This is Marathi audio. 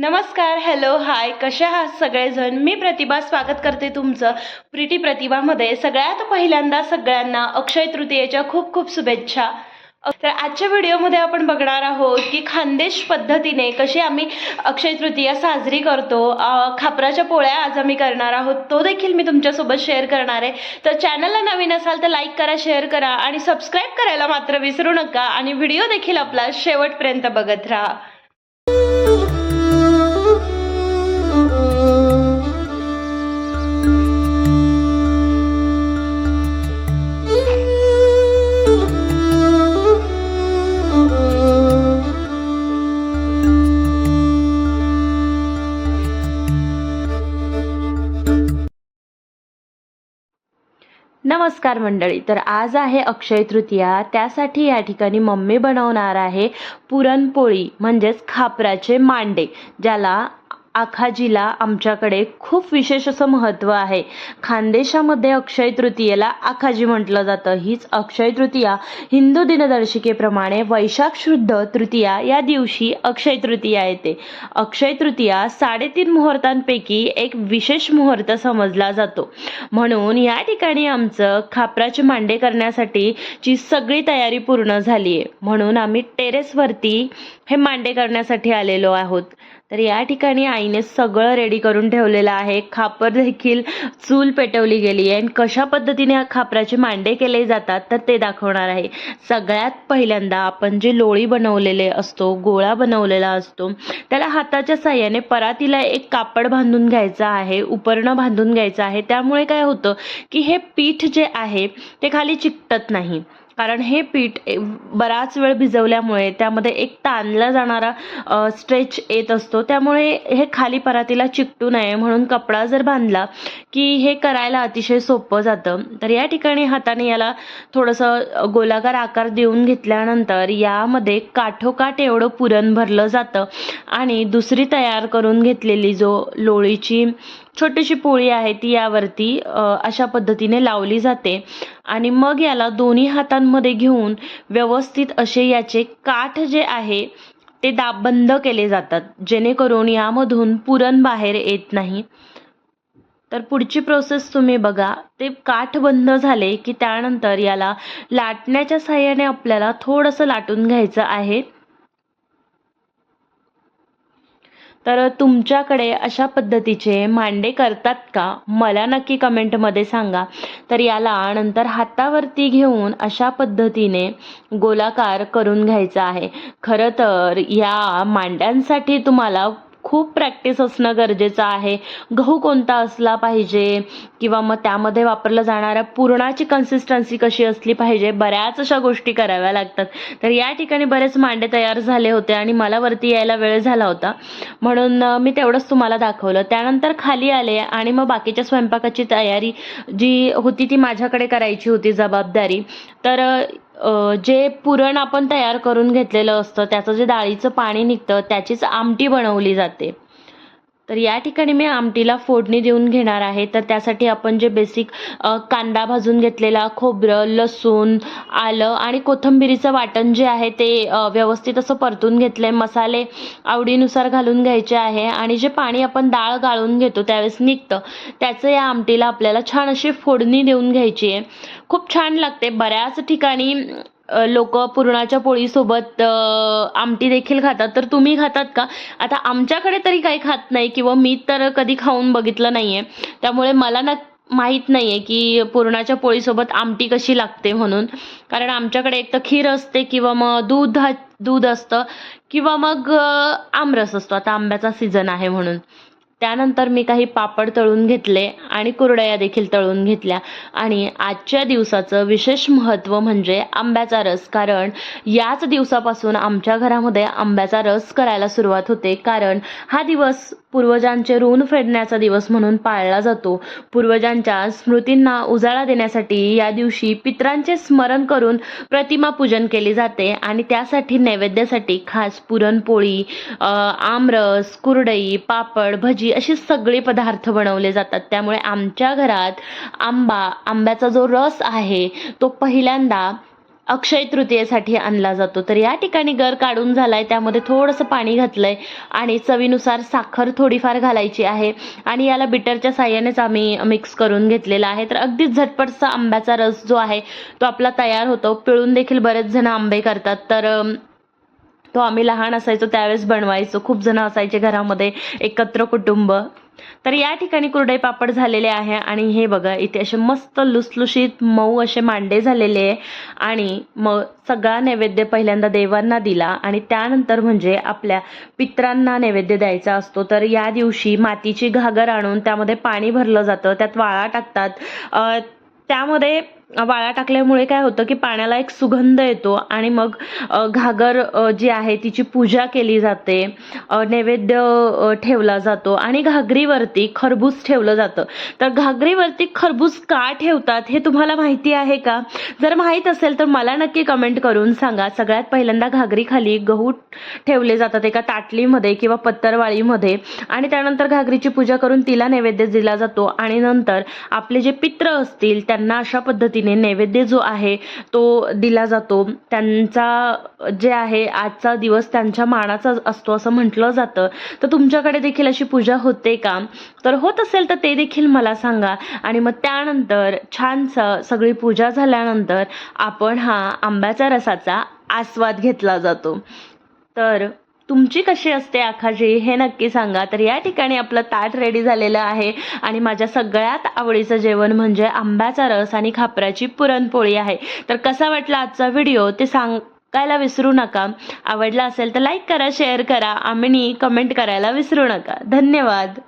नमस्कार हॅलो हाय कशा आहात सगळेजण? मी प्रतिभा स्वागत करते तुमचं प्रिटी प्रतिभामध्ये. सगळ्यात पहिल्यांदा सगळ्यांना अक्षय तृतीयेच्या खूप खूप शुभेच्छा. तर आजच्या व्हिडिओमध्ये आपण बघणार आहोत की खानदेश पद्धतीने कशी आम्ही अक्षय तृतीया साजरी करतो खापराच्या पोळ्या आज आम्ही करणार आहोत तो देखील मी तुमच्यासोबत शेअर करणार आहे. तर चॅनलला नवीन असाल तर लाईक करा शेअर करा आणि सबस्क्राईब करायला मात्र विसरू नका आणि व्हिडिओ देखील आपला शेवटपर्यंत बघत राहा. नमस्कार मंडळी तर आज आहे अक्षय तृतीया. त्यासाठी या ठिकाणी मम्मी बनवणार आहे पुरणपोळी म्हणजेच खापराचे मांडे ज्याला आखाजीला आमच्याकडे खूप विशेष असं महत्त्व आहे. खानदेशामध्ये अक्षय तृतीयेला आखाजी म्हटलं जातं. हीच अक्षय तृतीया हिंदू दिनदर्शिकेप्रमाणे वैशाख शुद्ध तृतीया या दिवशी अक्षय तृतीया येते. अक्षय तृतीया साडेतीन मुहूर्तांपैकी एक विशेष मुहूर्त समजला जातो. म्हणून या ठिकाणी आमचं खापराचे मांडे करण्यासाठी ची सगळी तयारी पूर्ण झाली आहे म्हणून आम्ही टेरेसवरती हे मांडे करण्यासाठी आलेलो आहोत. तर या ठिकाणी आईने सगळं रेडी करून ठेवलेलं आहे. खापर देखील चूल पेटवली गेली आहे. आणि कशा पद्धतीने खापराचे मांडे केले जातात तर ते दाखवणार आहे. सगळ्यात पहिल्यांदा आपण जे लोळी बनवलेले असतो गोळा बनवलेला असतो त्याला हाताच्या साह्याने परातीला एक कापड बांधून घ्यायचं आहे उपरणं बांधून घ्यायचं आहे. त्यामुळे काय होतं की हे पीठ जे आहे ते खाली चिकटत नाही. कारण हे पीठ बराच वेळ भिजवल्यामुळे त्यामध्ये एक ताणला जाणारा स्ट्रेच येत असतो. त्यामुळे हे खाली परातीला चिकटू नये म्हणून कपडा जर बांधला की हे करायला अतिशय सोपं जातं. तर या ठिकाणी हाताने याला थोडंसं गोलाकार आकार देऊन घेतल्यानंतर यामध्ये काठोकाठ एवढं पुरण भरलं जातं आणि दुसरी तयार करून घेतलेली जो लोळीची छोटीशी पोळी आहे ती यावरती अशा पद्धतीने लावली जाते. आणि मग याला दोन्ही हातांमध्ये घेऊन व्यवस्थित असे याचे काठ जे आहे ते दाब बंद केले जातात. जेणेकरून यामधून पुरण बाहेर येत नाही. तर पुढची प्रोसेस तुम्ही बघा. ते काठ बंद झाले की त्यानंतर याला लाटण्याच्या साह्याने आपल्याला थोडंसं लाटून घ्यायचं आहे. तर तुमच्याकडे अशा पद्धतीचे मांडे करतात का? मला नक्की कमेंटमध्ये सांगा. तर याला नंतर हातावरती घेऊन अशा पद्धतीने गोलाकार करून घ्यायचा आहे. खरं तर या मांड्यांसाठी तुम्हाला खूप प्रॅक्टिस असणं गरजेचं आहे. गहू कोणता असला पाहिजे किंवा मग त्यामध्ये वापरलं जाणाऱ्या पुरणाची कन्सिस्टन्सी कशी असली पाहिजे बऱ्याच अशा गोष्टी कराव्या लागतात. तर या ठिकाणी बरेच मांडे तयार झाले होते आणि मला वरती यायला वेळ झाला होता. म्हणून मी तेवढंच तुम्हाला दाखवलं. त्यानंतर खाली आले आणि मग बाकीच्या स्वयंपाकाची तयारी जी होती ती माझ्याकडे करायची होती जबाबदारी. तर जे पुरण आपण तयार करून घेतलेलं असतं त्याचं जे डाळीचं पाणी निघतं त्याचीच आमटी बनवली जाते. तर या ठिकाणी मी आमटीला फोडणी देऊन घेणार आहे. तर त्यासाठी आपण जे बेसिक कांदा भाजून घेतलेला खोबरं लसूण आलं आणि कोथिंबिरीचं वाटण जे आहे ते व्यवस्थित असं परतून घेतलं आहे मसाले आवडीनुसार घालून घ्यायचे आहे आणि जे पाणी आपण डाळ गाळून घेतो त्यावेळेस निघतं. त्याचं या आमटीला आपल्याला छान अशी फोडणी देऊन घ्यायची आहे. खूप छान लागते. बऱ्याच ठिकाणी लोक पुरणाच्या पोळीसोबत आमटी देखील खातात. तर तुम्ही खातात का? आता आमच्याकडे तरी काही खात नाही किंवा मी तर कधी खाऊन बघितलं नाही आहे त्यामुळे मला ना माहीत नाही आहे की पुरणाच्या पोळीसोबत आमटी कशी लागते म्हणून. कारण आमच्याकडे एक तर खीर असते किंवा मग दूध हा- दूध असतं किंवा मग आमरस असतो. आता आंब्याचा सीझन आहे म्हणून. त्यानंतर मी काही पापड तळून घेतले आणि कुरडया देखील तळून घेतल्या. आणि आजच्या दिवसाचं विशेष महत्त्व म्हणजे आंब्याचा रस. कारण याच दिवसापासून आमच्या घरामध्ये आंब्याचा रस करायला सुरुवात होते. कारण हा दिवस पूर्वजांचे ऋण फेडण्याचा दिवस म्हणून पाळला जातो. पूर्वजांच्या स्मृतींना उजाळा देण्यासाठी या दिवशी पित्रांचे स्मरण करून प्रतिमा पूजन केले जाते आणि त्यासाठी नैवेद्यासाठी खास पुरणपोळी आमरस कुरडई पापड भजी असे सगळे पदार्थ बनवले जातात. त्यामुळे आमच्या घरात आंबा आंब्याचा जो रस आहे तो पहिल्यांदा अक्षय तृतीयेसाठी आणला जातो. तर या ठिकाणी गर काढून झालाय. त्यामध्ये थोडंसं पाणी घातलंय आणि चवीनुसार साखर थोडीफार घालायची आहे. आणि याला बिटरच्या साह्यानेच आम्ही मिक्स करून घेतलेला आहे. तर अगदीच झटपटचा आंब्याचा रस जो आहे तो आपला तयार होतो. पिळून देखील बरेच जण आंबे करतात. तर तो आम्ही लहान असायचो त्यावेळेस बनवायचो. खूप जण असायचे घरामध्ये. एकत्र कुटुंब. तर या ठिकाणी कुरडई पापड झालेले आहे आणि हे बघा इथे असे मस्त लुसलुशीत मऊ असे मांडे झालेले आहे आणि मग सगळा नैवेद्य पहिल्यांदा देवांना दिला आणि त्यानंतर म्हणजे आपल्या पित्रांना नैवेद्य द्यायचा असतो. तर या दिवशी मातीची घागर आणून त्यामध्ये पाणी भरलं जातं त्यात वाळा टाकतात. त्यामध्ये वाळा टाकल्यामुळे काय होतं की पाण्याला एक सुगंध येतो आणि मग घागर जी आहे तिची पूजा केली जाते नैवेद्य ठेवला जातो आणि घागरीवरती खरबूज ठेवलं जातं. तर घागरीवरती खरबूज का ठेवतात हे तुम्हाला माहिती आहे का? जर माहीत असेल तर मला नक्की कमेंट करून सांगा. सगळ्यात पहिल्यांदा घागरीखाली गहू ठेवले जातात एका ताटलीमध्ये किंवा पत्तरवाळीमध्ये आणि त्यानंतर घागरीची पूजा करून तिला नैवेद्य दिला जातो आणि नंतर आपले जे पित्र असतील त्यांना अशा पद्धतीने नैवेद्य जो आहे तो दिला जातो. त्यांचा जे आहे आजचा दिवस त्यांच्या मानाचा असतो असं म्हटलं जातं. तर तुमच्याकडे देखील अशी पूजा होते का? तर होत असेल तर ते देखील मला सांगा. आणि मग त्यानंतर छान सगळी पूजा झाल्यानंतर आपण हा आंब्याच्या रसाचा आस्वाद घेतला जातो. तर तुमची कशी असते आखाजी? हे नक्की सांगा. तर या ठिकाणी आपलं ताट रेडी झालेलं आहे. आणि माझ्या सगळ्यात आवडीचं जेवण म्हणजे आंब्याचा रस आणि खापराची पुरणपोळी आहे. तर कसा वाटला आजचा व्हिडिओ? ते सांगायला विसरू नका. आवडला असेल तर लाईक करा शेअर करा. आम्ही कमेंट करायला विसरू नका. धन्यवाद.